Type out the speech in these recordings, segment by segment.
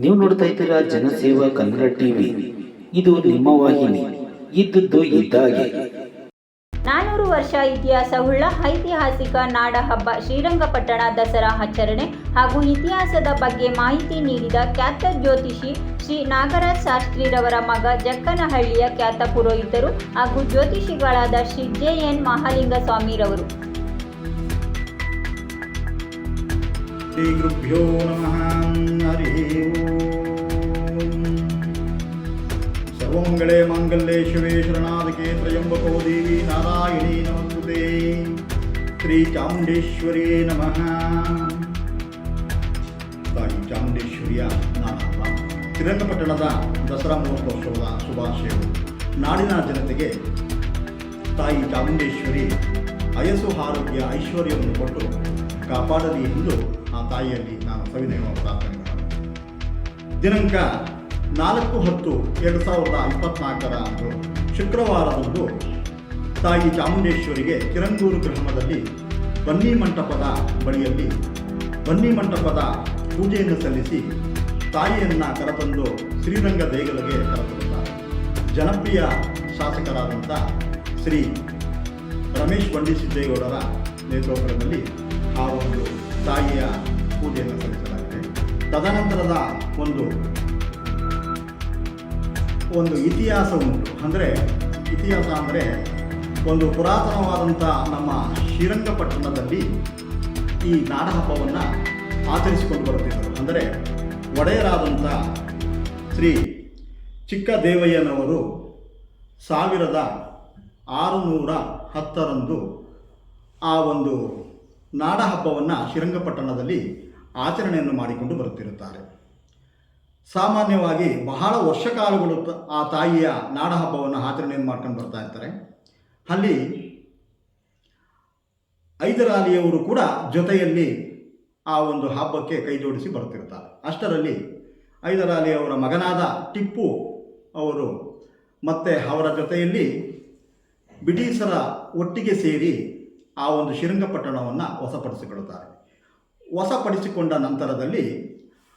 ನೀವು ನೋಡ್ತಾ ಇದ್ದೀರಾ ಜನಸೇವಾ ಕನ್ನಡ ಟಿವಿ. ಇದು ನಿಮ್ಮ ವಾಹಿನಿ. ಇದ್ದದ್ದು ಇದ್ದಾಗೆ ನಾನೂರು ವರ್ಷ ಇತಿಹಾಸ ಉಳ್ಳ ಐತಿಹಾಸಿಕ ನಾಡ ಹಬ್ಬ ಶ್ರೀರಂಗಪಟ್ಟಣ ದಸರಾ ಆಚರಣೆ ಹಾಗೂ ಇತಿಹಾಸದ ಬಗ್ಗೆ ಮಾಹಿತಿ ನೀಡಿದ ಖ್ಯಾತ ಜ್ಯೋತಿಷಿ ಶ್ರೀ ನಾಗರಾಜ್ ಶಾಸ್ತ್ರಿರವರ ಮಗ ಜಕ್ಕನಹಳ್ಳಿಯ ಖ್ಯಾತ ಪುರೋಹಿತರು ಹಾಗೂ ಜ್ಯೋತಿಷಿಗಳಾದ ಶ್ರೀ ಜೆ ಎನ್ ಮಹಾಲಿಂಗ ಸ್ವಾಮಿರವರು ಶ್ರೀ ಗುರುಭ್ಯೋ ನಮಃ. ಮಂಗಳೇ ಮಂಗಲ್ಯೇ ಶಿವೇ ಶರಣಾದಕೆ ತ್ರಯಂಬಕೋ ದೇವಿ ನಾರಾಯಣಿ ನಮಸ್ತುತೆ ಶ್ರೀ ಚಾಮುಂಡೇಶ್ವರಿ ನಮಃ. ತಾಯಿ ಚಾಮುಂಡೇಶ್ವರಿಯ ನಾನಪ್ಪ ಶ್ರೀರಂಗಪಟ್ಟಣದ ದಸರಾ ಮಹೋತ್ಸವದ ಶುಭಾಶಯಗಳು. ನಾಡಿನ ಜನತೆಗೆ ತಾಯಿ ಚಾಮುಂಡೇಶ್ವರಿ ಅಯಸ್ಸು ಆರೋಗ್ಯ ಐಶ್ವರ್ಯವನ್ನು ಕೊಟ್ಟು ಕಾಪಾಡಲಿ ಎಂದು ಆ ತಾಯಿಯಲ್ಲಿ ನಾನು ಸವಿನಯವ ಪ್ರಾರ್ಥನೆ ದಿನಾಂಕ ನಾಲ್ಕು ಹತ್ತು ಎರಡು ಸಾವಿರದ ಇಪ್ಪತ್ನಾಲ್ಕರಂದು ಶುಕ್ರವಾರದಂದು ತಾಯಿ ಚಾಮುಂಡೇಶ್ವರಿಗೆ ಕಿರಂಗೂರು ಗ್ರಾಮದಲ್ಲಿ ಬನ್ನಿ ಮಂಟಪದ ಬಳಿಯಲ್ಲಿ ಬನ್ನಿ ಮಂಟಪದ ಪೂಜೆಯನ್ನು ಸಲ್ಲಿಸಿ ತಾಯಿಯನ್ನು ಕರೆತಂದು ಶ್ರೀರಂಗ ದೇಗುಲಗೆ ಕರೆತರುತ್ತಾರೆ ಜನಪ್ರಿಯ ಶಾಸಕರಾದಂಥ ಶ್ರೀ ರಮೇಶ್ ಬಂಡಿ ಸಿದ್ದೇಗೌಡರ ನೇತೃತ್ವದಲ್ಲಿ ಆ ಒಂದು ತಾಯಿಯ ಪೂಜೆಯನ್ನು ಸಲ್ಲಿಸಲಾಗಿದೆ. ತದನಂತರದ ಒಂದು ಒಂದು ಇತಿಹಾಸ ಉಂಟು. ಅಂದರೆ ಇತಿಹಾಸ ಅಂದರೆ ಒಂದು ಪುರಾತನವಾದಂಥ ನಮ್ಮ ಶ್ರೀರಂಗಪಟ್ಟಣದಲ್ಲಿ ಈ ನಾಡಹಬ್ಬವನ್ನು ಆಚರಿಸಿಕೊಂಡು ಬರುತ್ತಿದ್ದರು. ಅಂದರೆ ಒಡೆಯರಾದಂಥ ಶ್ರೀ ಚಿಕ್ಕದೇವಯ್ಯನವರು ಸಾವಿರದ ಆರುನೂರ ಹತ್ತರಂದು ಆ ಒಂದು ನಾಡಹಬ್ಬವನ್ನು ಶ್ರೀರಂಗಪಟ್ಟಣದಲ್ಲಿ ಆಚರಣೆಯನ್ನು ಮಾಡಿಕೊಂಡು ಬರುತ್ತಿರುತ್ತಾರೆ. ಸಾಮಾನ್ಯವಾಗಿ ಬಹಳ ವರ್ಷ ಕಾಲಗಳು ಆ ತಾಯಿಯ ನಾಡ ಹಬ್ಬವನ್ನು ಆಚರಣೆಯನ್ನು ಮಾಡ್ಕೊಂಡು ಬರ್ತಾ ಇರ್ತಾರೆ. ಅಲ್ಲಿ ಐದರಾಲಿಯವರು ಕೂಡ ಜೊತೆಯಲ್ಲಿ ಆ ಒಂದು ಹಬ್ಬಕ್ಕೆ ಕೈ ಜೋಡಿಸಿ ಬರುತ್ತಿರ್ತಾರೆ ಅಷ್ಟರಲ್ಲಿ ಐದರಾಲಿಯವರ ಮಗನಾದ ಟಿಪ್ಪು ಅವರು ಮತ್ತು ಅವರ ಜೊತೆಯಲ್ಲಿ ಬ್ರಿಟಿಷರ ಒಟ್ಟಿಗೆ ಸೇರಿ ಆ ಒಂದು ಶ್ರೀರಂಗಪಟ್ಟಣವನ್ನು ವಶಪಡಿಸಿಕೊಳ್ಳುತ್ತಾರೆ. ವಶಪಡಿಸಿಕೊಂಡ ನಂತರದಲ್ಲಿ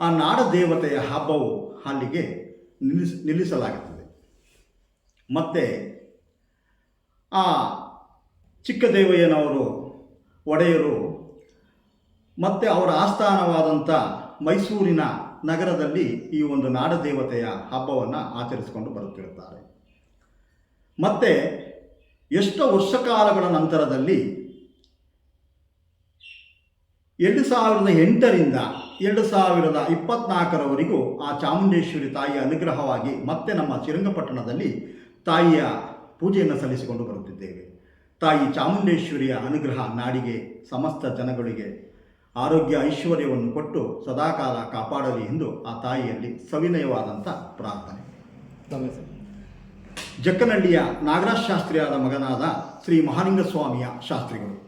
ಆ ನಾಡ ದೇವತೆಯ ಹಬ್ಬವು ಅಲ್ಲಿಗೆ ನಿಲ್ಲಿಸ, ನಿಲ್ಲಿಸಲಾಗುತ್ತದೆ. ಮತ್ತು ಆ ಚಿಕ್ಕದೇವಯ್ಯನವರು ಒಡೆಯರು ಮತ್ತು ಅವರ ಆಸ್ಥಾನವಾದಂಥ ಮೈಸೂರಿನ ನಗರದಲ್ಲಿ ಈ ಒಂದು ನಾಡದೇವತೆಯ ಹಬ್ಬವನ್ನು ಆಚರಿಸಿಕೊಂಡು ಬರುತ್ತಿರುತ್ತಾರೆ. ಮತ್ತು ಎಷ್ಟೋ ವರ್ಷ ಕಾಲಗಳ ನಂತರದಲ್ಲಿ ಎರಡು ಸಾವಿರದ ಎಂಟರಿಂದ ಎರಡು ಸಾವಿರದ ಇಪ್ಪತ್ನಾಲ್ಕರವರೆಗೂ ಆ ಚಾಮುಂಡೇಶ್ವರಿ ತಾಯಿಯ ಅನುಗ್ರಹವಾಗಿ ಮತ್ತೆ ನಮ್ಮ ಶ್ರೀರಂಗಪಟ್ಟಣದಲ್ಲಿ ತಾಯಿಯ ಪೂಜೆಯನ್ನು ಸಲ್ಲಿಸಿಕೊಂಡು ಬರುತ್ತಿದ್ದೇವೆ. ತಾಯಿ ಚಾಮುಂಡೇಶ್ವರಿಯ ಅನುಗ್ರಹ ನಾಡಿಗೆ ಸಮಸ್ತ ಜನಗಳಿಗೆ ಆರೋಗ್ಯ ಐಶ್ವರ್ಯವನ್ನು ಕೊಟ್ಟು ಸದಾಕಾಲ ಕಾಪಾಡಲಿ ಎಂದು ಆ ತಾಯಿಯಲ್ಲಿ ಸವಿನಯವಾದಂಥ ಪ್ರಾರ್ಥನೆ. ಜಕ್ಕನಹಳ್ಳಿಯ ನಾಗರಾಜ್ ಶಾಸ್ತ್ರಿಯಾದ ಮಗನಾದ ಶ್ರೀ ಮಹಾಲಿಂಗಸ್ವಾಮಿಯ ಶಾಸ್ತ್ರಿಗಳು.